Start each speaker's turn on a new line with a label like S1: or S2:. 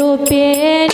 S1: রূপের